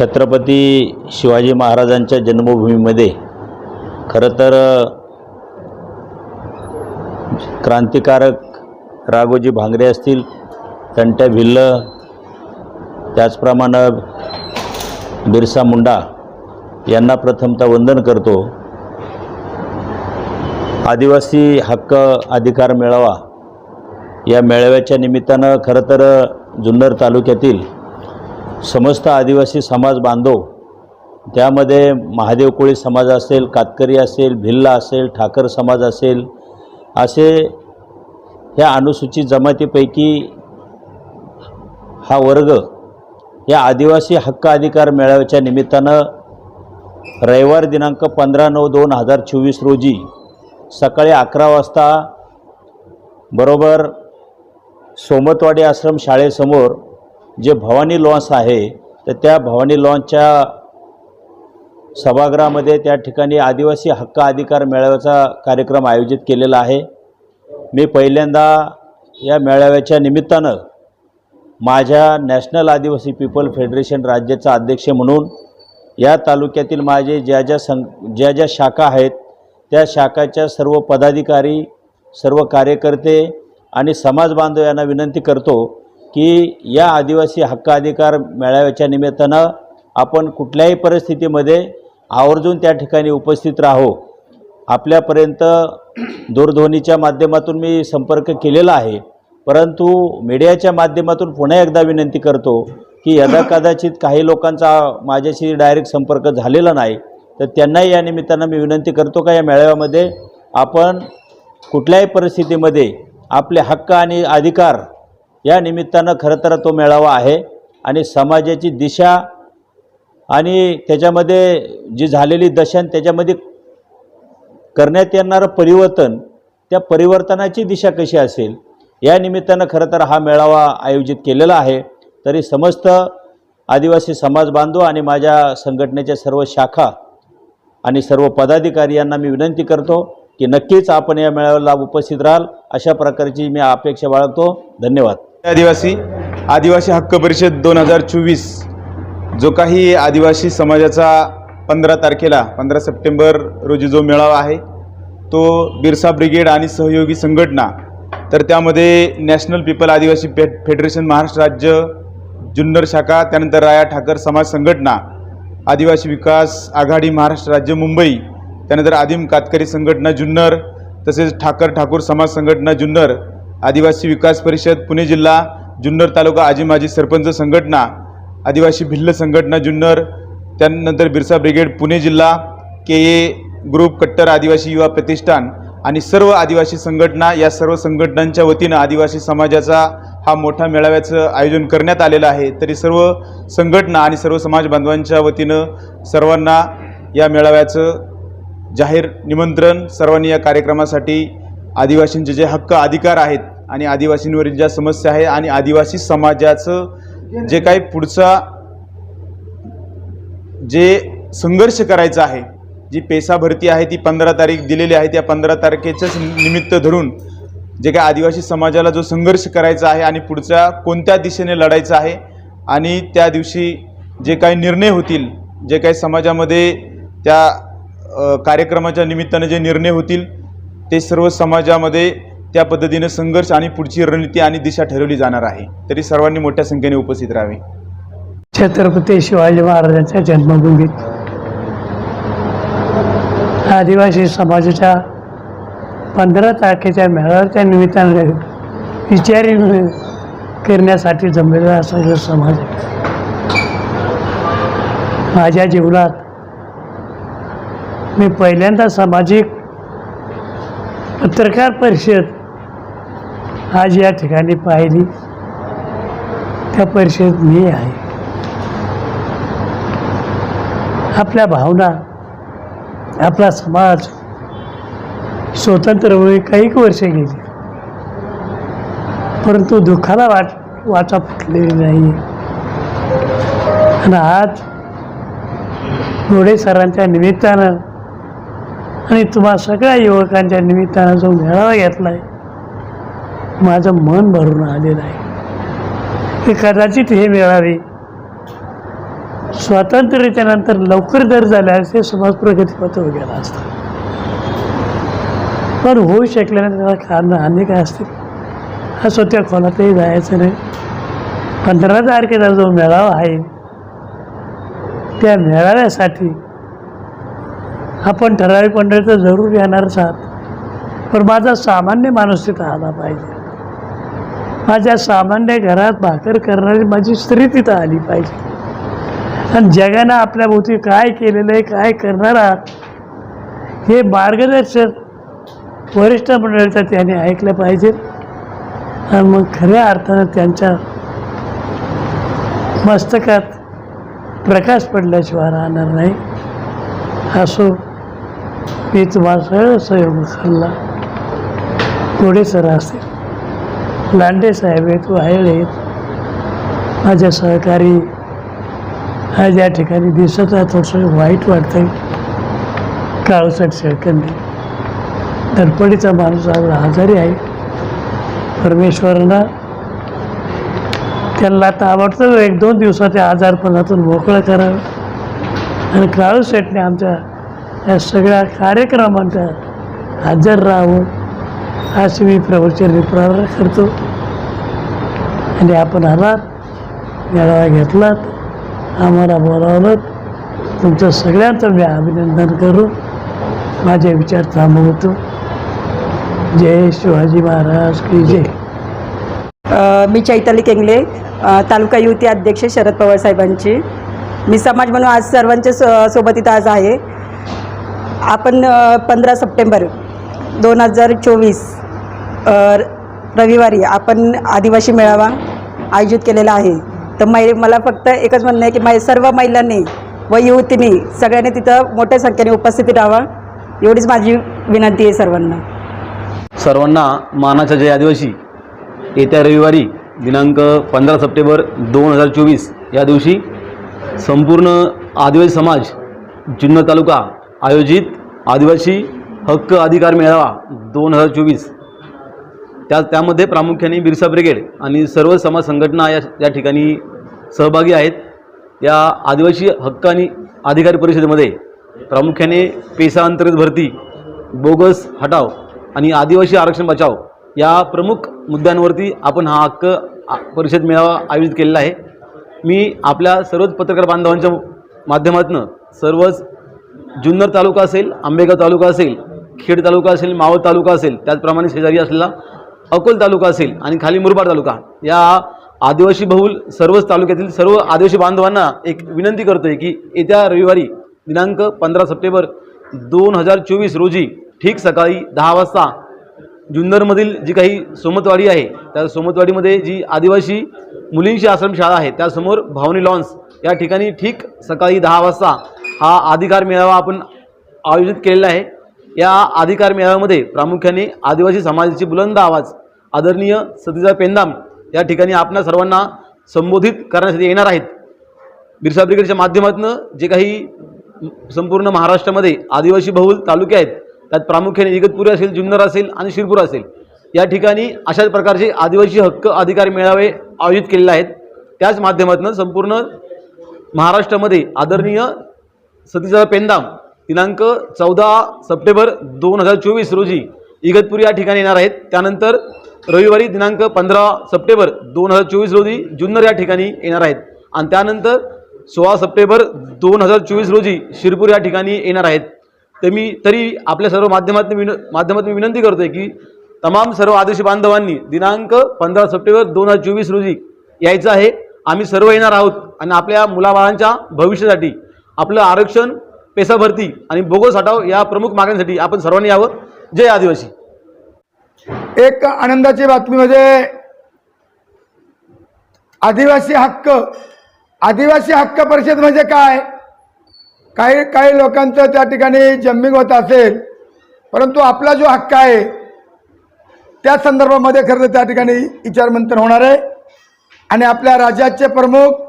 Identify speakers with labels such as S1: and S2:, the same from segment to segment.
S1: छत्रपती शिवाजी महाराजांच्या जन्मभूमीमध्ये खरं तर क्रांतिकारक राघोजी भांगरे असतील तंट्या भिल्ल त्याचप्रमाणे बिरसा मुंडा यांना प्रथमतः वंदन करतो. आदिवासी हक्क अधिकार मेळावा या मेळाव्याच्या निमित्तानं खरं तर जुन्नर तालुक्यातील समस्त आदिवासी समाज बांधव त्यामध्ये महादेव कोळी समाज असेल कातकरी असेल भिल्ला असेल ठाकर समाज असेल असे ह्या अनुसूचित जमातीपैकी हा वर्ग या आदिवासी हक्क अधिकार मेळाव्याच्या निमित्तानं रविवार दिनांक पंधरा नऊ दोन हजार चोवीस रोजी सकाळी अकरा वाजता बरोबर सोमतवाडी आश्रम शाळेसमोर जे भवानी लॉन्स आहे तर त्या भवानी लॉन्सच्या सभागृहामध्ये त्या ठिकाणी आदिवासी हक्क अधिकार मेळाव्याचा कार्यक्रम आयोजित केलेला आहे. मी पहिल्यांदा या मेळाव्याच्या निमित्तानं माझ्या नॅशनल आदिवासी पीपल फेडरेशन राज्याचा अध्यक्ष म्हणून या तालुक्यातील माझे ज्या ज्या सं ज्या ज्या शाखा आहेत त्या शाखाच्या सर्व पदाधिकारी सर्व कार्यकर्ते आणि समाज बांधव यांना विनंती करतो की या आदिवासी हक्क अधिकार मेळाव्याच्या निमित्तानं आपण कुठल्याही परिस्थितीमध्ये आवर्जून त्या ठिकाणी उपस्थित राहो. आपल्यापर्यंत दूरध्वनीच्या माध्यमातून मी संपर्क केलेला आहे. परंतु मीडियाच्या माध्यमातून पुन्हा एकदा विनंती करतो की यदा कदाचित काही लोकांचा माझ्याशी डायरेक्ट संपर्क झालेला नाही तर त्यांनाही या निमित्तानं मी विनंती करतो का या मेळाव्यामध्ये आपण कुठल्याही परिस्थितीमध्ये आपले हक्क आणि अधिकार या निमित्तानं खरं तर तो मेळावा आहे. आणि समाजाची दिशा आणि त्याच्यामध्ये जी झालेली दशा त्याच्यामध्ये करण्यात येणारं परिवर्तन त्या परिवर्तनाची दिशा कशी असेल या निमित्तानं खरं तर हा मेळावा आयोजित केलेला आहे. तरी समस्त आदिवासी समाज बांधव आणि माझ्या संघटनेच्या सर्व शाखा आणि सर्व पदाधिकारी यांना मी विनंती करतो की नक्कीच आपण या मेळाव्याला उपस्थित राहाल. अशा प्रकारची मी अपेक्षा बाळगतो. धन्यवाद.
S2: आदिवासी आदिवासी हक्क परिषद दोन हजार चोवीस जो काही आदिवासी समाजाचा पंधरा तारखेला पंधरा सप्टेंबर रोजी जो मेळावा आहे तो बिरसा ब्रिगेड आणि सहयोगी संघटना तर त्यामध्ये नॅशनल पीपल आदिवासी फे फेडरेशन महाराष्ट्र राज्य जुन्नर शाखा त्यानंतर राया ठाकर समाज संघटना आदिवासी विकास आघाडी महाराष्ट्र राज्य मुंबई त्यानंतर आदिम कातकरी संघटना जुन्नर तसेच ठाकर ठाकूर समाज संघटना जुन्नर आदिवासी विकास परिषद पुणे जिल्हा जुन्नर तालुका आजी माजी सरपंच संघटना आदिवासी भिल्ल संघटना जुन्नर त्यानंतर बिरसा ब्रिगेड पुणे जिल्हा के ए ग्रुप कट्टर आदिवासी युवा प्रतिष्ठान आणि सर्व आदिवासी संघटना या सर्व संघटनांच्या वतीनं आदिवासी समाजाचा हा मोठा मेळाव्याचं आयोजन करण्यात आलेलं आहे. तरी सर्व संघटना आणि सर्व समाज बांधवांच्या वतीनं सर्वांना या मेळाव्याचं जाहीर निमंत्रण सर्वांनी या कार्यक्रमासाठी आदिवासींचे जे हक्क अधिकार आहेत आणि आदिवासींवरील ज्या समस्या आहे आणि आदिवासी समाजाचं जे काही पुढचा जे संघर्ष करायचा आहे जी पेसा भरती आहे ती पंधरा तारीख दिलेली आहे त्या पंधरा तारखेच्याच निमित्त धरून जे काही आदिवासी समाजाला जो संघर्ष करायचा आहे आणि पुढच्या कोणत्या दिशेने लढायचं आहे आणि त्या दिवशी जे काही निर्णय होतील जे काही समाजामध्ये त्या कार्यक्रमाच्या निमित्तानं जे निर्णय होतील ते सर्व समाजामध्ये त्या पद्धतीनं संघर्ष आणि पुढची रणनीती आणि दिशा ठरवली जाणार आहे. तरी सर्वांनी मोठ्या संख्येने उपस्थित राहावे.
S3: छत्रपती शिवाजी महाराजांच्या जन्मभूमीत आदिवासी समाजाच्या पंधरा तारखेच्या मेळाव्याच्या निमित्ताने विचारी करण्यासाठी जमलेला असा समाज माझ्या जीवनात मी पहिल्यांदा सामाजिक पत्रकार परिषद आज या ठिकाणी पाहिली. त्या परिषद मी आहे. आपल्या भावना आपला समाज स्वतंत्र होई काही वर्षे गेली. परंतु दुःखाला वाट वाचा फुटलेली नाही. आणि आज गोडे सरांच्या निमित्तानं आणि तुम्हा सगळ्या युवकांच्या निमित्तानं जो मेळावा घेतला आहे माझं मन भरून आलेलं आहे. की कदाचित हे मेळावे स्वातंत्र्याच्या लवकर जर झाल्यास हे समाज प्रगतीपथावर गेला असता. पण होऊ शकले नाही त्याला कारण अनेक काय असतील? असं त्या खोलातही जायचं नाही. पंधरा तारखेला जो मेळावा आहे त्या मेळाव्यासाठी आपण ठराविक मंडळी तर जरूर येणारच आहात पण माझा सामान्य माणूस तिथं आला पाहिजे. माझ्या सामान्य घरात भाकर करणारी माझी स्त्री तिथं आली पाहिजे. आणि जगानं आपल्या भोवती काय केलेलं आहे काय करणार आहात हे मार्गदर्शन वरिष्ठ मंडळीचं त्याने ऐकलं पाहिजे. आणि मग खऱ्या अर्थानं त्यांच्या मस्तकात प्रकाश पडल्याशिवाय राहणार नाही. असो मी तुम्हाला सगळं सहयोग खाल्ला थोडे सर असतील लांडे साहेब आहेत वाहेळ आहेत. माझ्या सहकारी आज या ठिकाणी दिसत आहे थोडंसं वाईट वाटतंय. काळूसाठ शेळकंदी धडपडीचा माणूस आज आजारी आहे. परमेश्वरांना त्यांना आता आवडतं एक दोन दिवसाच्या आजारपणातून मोकळं करावं. आणि काळू शेटने आमच्या या सगळ्या कार्यक्रमांच्या हजर राहावं असे मी प्रवचन प्रार्थना करतो. आणि आपण आलात मेळावा घेतलात आम्हाला बोलावलं तुमचं सगळ्यांचं मी अभिनंदन करू. माझे विचार थांबवतो. जय शिवाजी महाराज की जय.
S4: मी चैताली केंगले तालुका युवती अध्यक्ष शरद पवार साहेबांची. मी समाज म्हणून आज सर्वांच्या सो सोबत इथं आज आहे. आपण पंधरा सप्टेंबर दोन हजार चोवीस रविवारी आपण आदिवासी मेळावा आयोजित केलेला आहे. तर मै मला फक्त एकच म्हणणं आहे की मै सर्व महिलांनी व युवतींनी सगळ्यांनी तिथं मोठ्या संख्येने उपस्थिती राहावा एवढीच माझी विनंती आहे सर्वांना.
S5: सर्वांना मानाच्या जय आदिवासी. येत्या रविवारी दिनांक पंधरा सप्टेंबर दोन हजार चोवीस या दिवशी संपूर्ण आदिवासी समाज जुन्नर तालुका आयोजित आदिवासी हक्क अधिकार मेळावा दोन हजार चोवीस. त्या त्यामध्ये प्रामुख्याने बिरसा ब्रिगेड आणि सर्व समाज संघटना या या ठिकाणी सहभागी आहेत. या आदिवासी हक्क आणि अधिकारी परिषदेमध्ये प्रामुख्याने पेसा अंतर्गत भरती बोगस हटाव आणि आदिवासी आरक्षण बचाव या प्रमुख मुद्द्यांवरती आपण हा हक्क आ- परिषद मेळावा आयोजित केलेला आहे. मी आपल्या सर्वच पत्रकार बांधवांच्या माध्यमातून सर्वच जुन्नर तालुका असेल आंबेगाव तालुका असेल खेड तालुका असेल मावळ तालुका असेल त्याचप्रमाणे शेजारी असलेला अकोल तालुका असेल आणि खाली मुरबाड तालुका. या आदिवासी बहुल सर्वच तालुक्यातील सर्व आदिवासी बांधवांना एक विनंती करतो आहे की येत्या रविवारी दिनांक पंधरा सप्टेंबर दोन हजार चोवीस रोजी ठीक सकाळी दहा वाजता जुन्नरमधील जी काही सोमतवाडी आहे त्या सोमतवाडीमध्ये जी आदिवासी मुलींची आश्रमशाळा आहे त्यासमोर भावनी लॉन्स या ठिकाणी ठीक सकाळी दहा वाजता हा अधिकार मेळावा आपण आयोजित केलेला आहे. या अधिकार मेळाव्यामध्ये प्रामुख्याने आदिवासी समाजाची बुलंद आवाज आदरणीय सतीजा पेंदाम या ठिकाणी आपणा सर्वांना संबोधित करण्यासाठी येणार आहेत. बिरसा ब्रिगेडच्या माध्यमातून जे काही संपूर्ण महाराष्ट्रामध्ये आदिवासी बहुल तालुके आहेत त्यात प्रामुख्याने इगतपुरी असेल जुन्नर असेल आणि शिरपूर असेल या ठिकाणी अशाच प्रकारचे आदिवासी हक्क अधिकार मेळावे आयोजित केलेले आहेत. त्याच माध्यमातून संपूर्ण महाराष्ट्रामध्ये आदरणीय सतीचा पेंदाम दिनांक चौदा सप्टेंबर दोन हजार चोवीस रोजी इगतपुरी या ठिकाणी येणार आहेत. त्यानंतर रविवारी दिनांक पंधरा सप्टेंबर दोन हजार चोवीस रोजी जुन्नर या ठिकाणी येणार आहेत. आणि त्यानंतर सोळा सप्टेंबर दोन हजार चोवीस रोजी शिरपूर या ठिकाणी येणार आहेत. तर मी तरी आपल्या सर्व माध्यमातून विन माध्यमातून विनंती करतो आहे की तमाम सर्व आदिवासी बांधवांनी दिनांक पंधरा सप्टेंबर दोन हजार चोवीस रोजी यायचं आहे. आम्ही सर्व येणार आहोत आणि आपल्या मुलाबाळांच्या भविष्यासाठी आपलं आरक्षण पेसा भरती आणि बोगस हटाव या प्रमुख मागण्यांसाठी आपण सर्वांनी यावं. जय आदिवासी.
S6: एक आनंदाची बातमी म्हणजे आदिवासी हक्क. आदिवासी हक्क परिषद म्हणजे काय? काही काही लोकांचं त्या ठिकाणी जम्मिंग होत असेल परंतु आपला जो हक्क आहे त्या संदर्भामध्ये खरं तर त्या ठिकाणी विचारमंथन होणार आहे. आणि आपल्या राज्याचे प्रमुख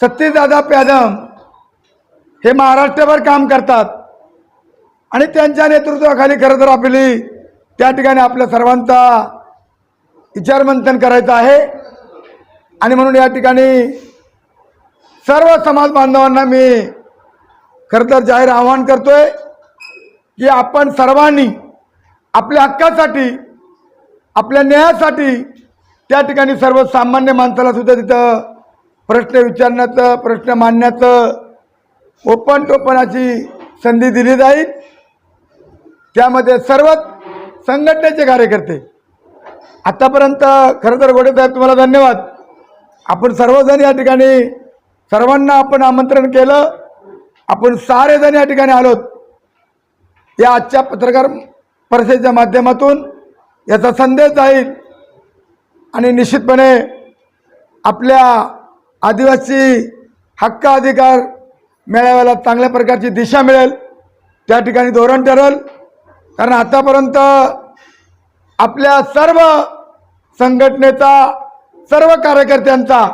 S6: सत्यदादा प्यादम हे महाराष्ट्रभर काम करतात. आणि त्यांच्या नेतृत्वाखाली खरं तर आपली त्या ठिकाणी आपल्या सर्वांचा विचारमंथन करायचं आहे. आणि म्हणून या ठिकाणी सर्व समाज बांधवांना मी खरं तर जाहीर आवाहन करतोय की आपण सर्वांनी आपल्या हक्कासाठी आपल्या न्यायासाठी त्या ठिकाणी सर्वसामान्य माणसाला सुद्धा तिथं प्रश्न विचारण्याचं प्रश्न मांडण्याचं ओपन टोपणाची संधी दिली जाईल. त्यामध्ये सर्वच संघटनेचे कार्यकर्ते. आत्तापर्यंत खरं तर गोडेसाहेब तुम्हाला धन्यवाद. आपण सर्वजण या ठिकाणी सर्वांना आपण आमंत्रण केलं. आपण सारेजण या ठिकाणी आलोत. या आजच्या पत्रकार परिषदेच्या माध्यमातून याचा संदेश जाईल. आणि निश्चितपणे आपल्या आदिवासी हक्क अधिकार मेळाव्याला चांगल्या प्रकारची दिशा मिळेल त्या ठिकाणी धोरण ठरेल. कारण आतापर्यंत आपल्या सर्व संघटनेचा सर्व कार्यकर्त्यांचा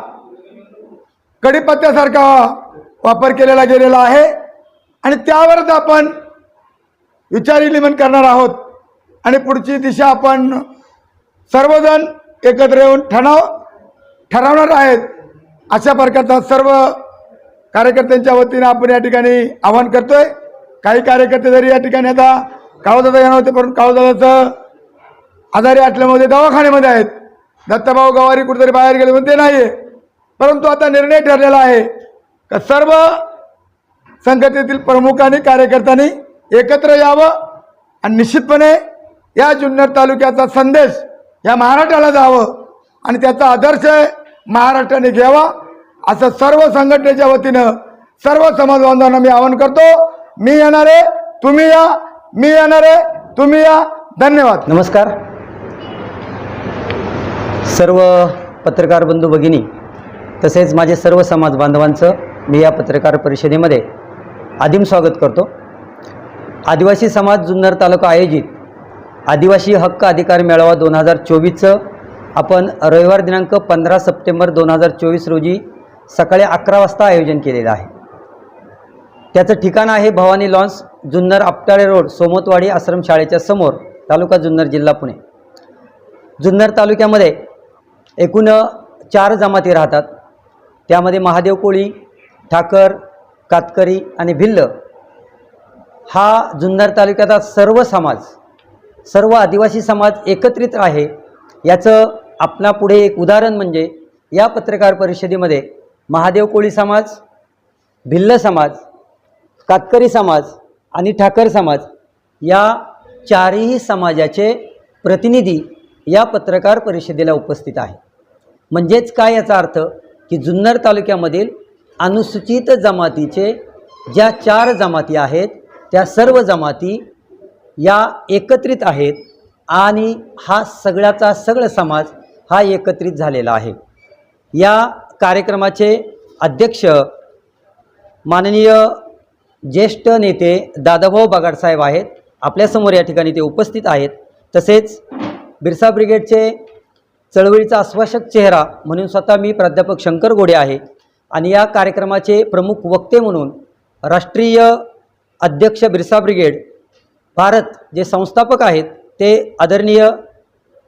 S6: कडीपत्त्यासारखा वापर केलेला गेलेला आहे. आणि त्यावरच आपण विचारविनिमय करणार आहोत. आणि पुढची दिशा आपण सर्वजण एकत्र येऊन ठराव ठरवणार आहेत. अशा प्रकारचा सर्व कार्यकर्त्यांच्या वतीनं आपण या ठिकाणी आवाहन करतोय. काही कार्यकर्ते जरी या ठिकाणी आता कावदादा येणार होते परंतु कावदादाचं आजारी असल्यामुळे दवाखान्यामध्ये आहेत. दत्ताभाऊ गवारी कुठेतरी बाहेर गेले म्हणून ते नाही आहे परंतु आता निर्णय ठरलेला आहे का सर्व संघटनेतील प्रमुखांनी कार्यकर्त्यांनी एकत्र यावं आणि निश्चितपणे या जुन्नर तालुक्याचा संदेश या महाराष्ट्राला जावं आणि त्याचा आदर्श महाराष्ट्राने घ्यावा असं सर्व संघटनेच्या वतीनं सर्व समाज बांधवांना मी आवाहन करतो. मी येणार आहे तुम्ही या मी येणार आहे तुम्ही या. धन्यवाद.
S7: नमस्कार. सर्व पत्रकार बंधू भगिनी तसेच माझे सर्व समाज बांधवांचं मी या पत्रकार परिषदेमध्ये आदिम स्वागत करतो. आदिवासी समाज जुन्नर तालुका आयोजित आदिवासी हक्क अधिकार मेळावा दोन हजार चोवीसचं. आपण रविवार दिनांक पंधरा सप्टेंबर दोन हजार चोवीस रोजी सकाळी अकरा वाजता आयोजन केलेलं आहे. त्याचं ठिकाण आहे भवानी लॉन्स जुन्नर आपटाळे रोड सोमतवाडी आश्रमशाळेच्या समोर तालुका जुन्नर जिल्हा पुणे. जुन्नर तालुक्यामध्ये एकूण चार जमाती राहतात. त्यामध्ये महादेव कोळी ठाकर कातकरी आणि भिल्ल. हा जुन्नर तालुक्याचा सर्व समाज सर्व आदिवासी समाज एकत्रित आहे. याचं आपला पुढे एक उदाहरण म्हणजे या पत्रकार परिषदेमध्ये महादेव कोळी समाज भिल्ल समाज कातकरी समाज आणि ठाकर समाज या चारही समाजाचे प्रतिनिधी या पत्रकार परिषदेला उपस्थित आहे. म्हणजेच काय याचा अर्थ की जुन्नर तालुक्यामधील अनुसूचित जमातीचे ज्या चार जमाती आहेत त्या सर्व जमाती या एकत्रित आहेत आणि हा सगळ्याचा सगळं समाज हा एकत्रित झालेला आहे. या कार्यक्रमाचे अध्यक्ष माननीय ज्येष्ठ नेते दादाभाऊ बागाडसाहेब आहेत. आपल्यासमोर या ठिकाणी ते उपस्थित आहेत. तसेच बिरसा ब्रिगेडचे चळवळीचा आश्वासक चेहरा म्हणून स्वतः मी प्राध्यापक शंकर गोडे आहे. आणि या कार्यक्रमाचे प्रमुख वक्ते म्हणून राष्ट्रीय अध्यक्ष बिरसा ब्रिगेड भारत जे संस्थापक आहेत ते आदरणीय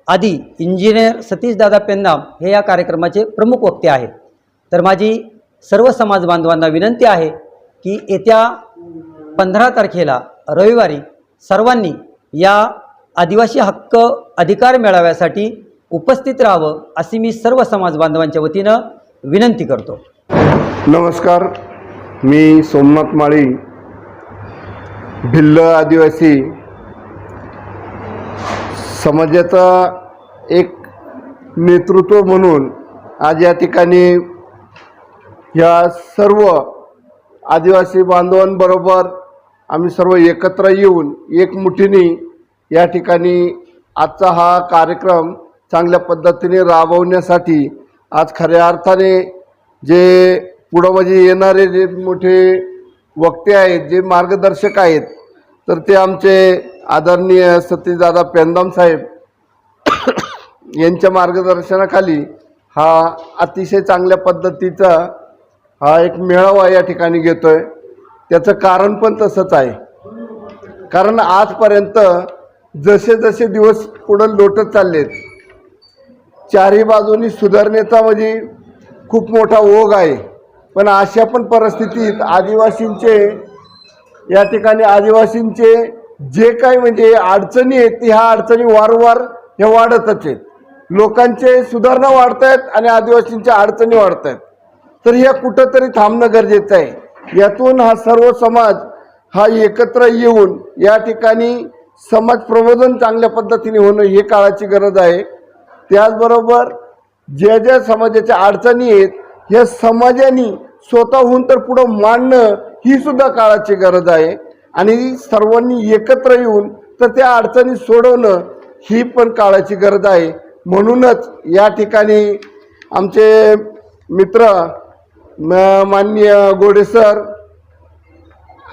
S7: आदी इंजिनियर सतीशदादा पेन्नाम हे या कार्यक्रमाचे प्रमुख वक्ते आहेत. तर माझी सर्व समाज बांधवांना विनंती आहे की येत्या पंधरा तारखेला रविवारी सर्वांनी या आदिवासी हक्क अधिकार मेळाव्यासाठी उपस्थित राहावं अशी मी सर्व समाज बांधवांच्या वतीनं विनंती करतो.
S8: नमस्कार मी सोमनाथ माळी भिल्ल आदिवासी समाजाचा एक नेतृत्व म्हणून आज या ठिकाणी ह्या सर्व आदिवासी बांधवांबरोबर आम्ही सर्व एकत्र येऊन एकमुठीने या ठिकाणी आजचा हा कार्यक्रम चांगल्या पद्धतीने राबवण्यासाठी आज खऱ्या अर्थाने जे पुढं म्हणजे येणारे जे मोठे वक्ते आहेत जे मार्गदर्शक आहेत तर ते आमचे आदरणीय सतीशदादा पेंदाम साहेब यांच्या मार्गदर्शनाखाली हा अतिशय चांगल्या पद्धतीचा हा एक मेळावा या ठिकाणी घेतो आहे त्याचं कारण पण तसंच आहे. कारण आजपर्यंत जसे जसे दिवस पुढं लोटत चाललेत चारही बाजूनी सुधारणेचा म्हणजे खूप मोठा ओघ आहे. पण अशा पण परिस्थितीत आदिवासींचे या ठिकाणी आदिवासींचे जे काही म्हणजे अडचणी आहेत ह्या अडचणी वारंवार हे वाढतच आहेत. लोकांचे सुधारणा वाढत आहेत आणि आदिवासींच्या अडचणी वाढत आहेत. तर ह्या कुठंतरी थांबणं गरजेचं आहे. यातून हा सर्व समाज हा एकत्र येऊन या ठिकाणी समाज प्रबोधन चांगल्या पद्धतीने होणं हे काळाची गरज आहे. त्याचबरोबर ज्या ज्या समाजाच्या अडचणी आहेत या समाजाने स्वतःहून तर पुढं मांडणं ही सुद्धा काळाची गरज आहे. आणि सर्वांनी एकत्र येऊन तर त्या अडचणी सोडवणं ही पण काळाची गरज आहे. म्हणूनच या ठिकाणी आमचे मित्र म- माननीय गोडे सर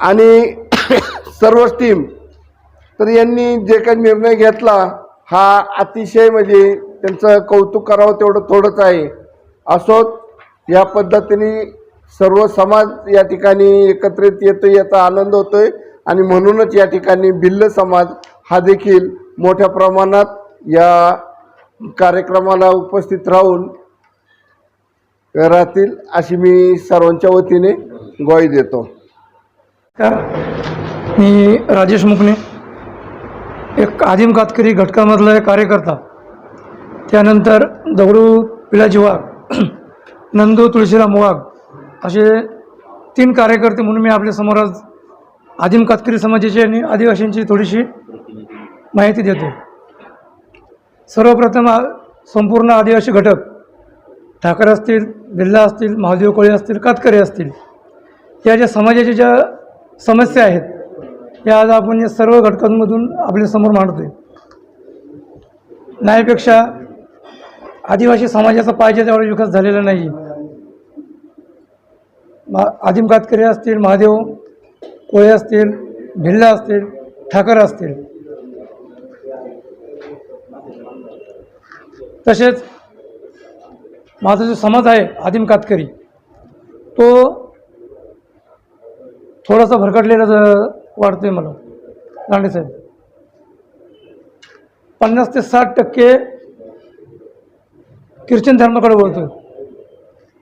S8: आणि सर्वच टीम तर यांनी जे काही निर्णय घेतला हा अतिशय म्हणजे त्यांचं कौतुक करावं तेवढं थोडंच आहे. असोत या पद्धतीने सर्व समाज या ठिकाणी एकत्रित येतो याचा आनंद होतोय. आणि म्हणूनच या ठिकाणी भिल्ल समाज हा देखील मोठ्या प्रमाणात या कार्यक्रमाला उपस्थित राहून राहतील अशी मी सर्वांच्या वतीने ग्वाही देतो.
S9: मी राजेश मुकणे एक आदिम कातकरी घटकामधला एक कार्यकर्ता. त्यानंतर दगडू पिलाजी वाघ नंदू तुळशीराम वाघ असे तीन कार्यकर्ते म्हणून मी आपल्यासमोर आज आदिम कातकरी समाजाची आणि आदिवासींची थोडीशी माहिती देतो. सर्वप्रथम संपूर्ण आदिवासी घटक ठाकर असतील बिल्ला असतील महादेव कोळी असतील कातकरी असतील या ज्या समाजाच्या ज्या समस्या आहेत या आज आपण या सर्व घटकांमधून आपल्यासमोर मांडतोय. न्यायापेक्षा आदिवासी समाजाचा पाहिजे तेवढा विकास झालेला नाही मा आदिम कातकरी असतील महादेव कोळे असतील भिल्ला असतील ठाकर असतील. तसेच माझा जो समाज आहे आदिम कातकरी तो थोडासा भरकटलेला वाटतोय मला दांडे साहेब. पन्नास ते साठ टक्के ख्रिश्चन धर्माकडे वळतोय.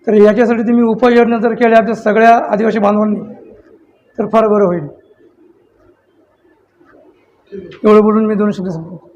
S9: तर याच्यासाठी तुम्ही उपाययोजना जर केल्या आपल्या सगळ्या आदिवासी बांधवांनी तर फार बरं होईल. एवढं बोलून मी दोन शब्द सांगतो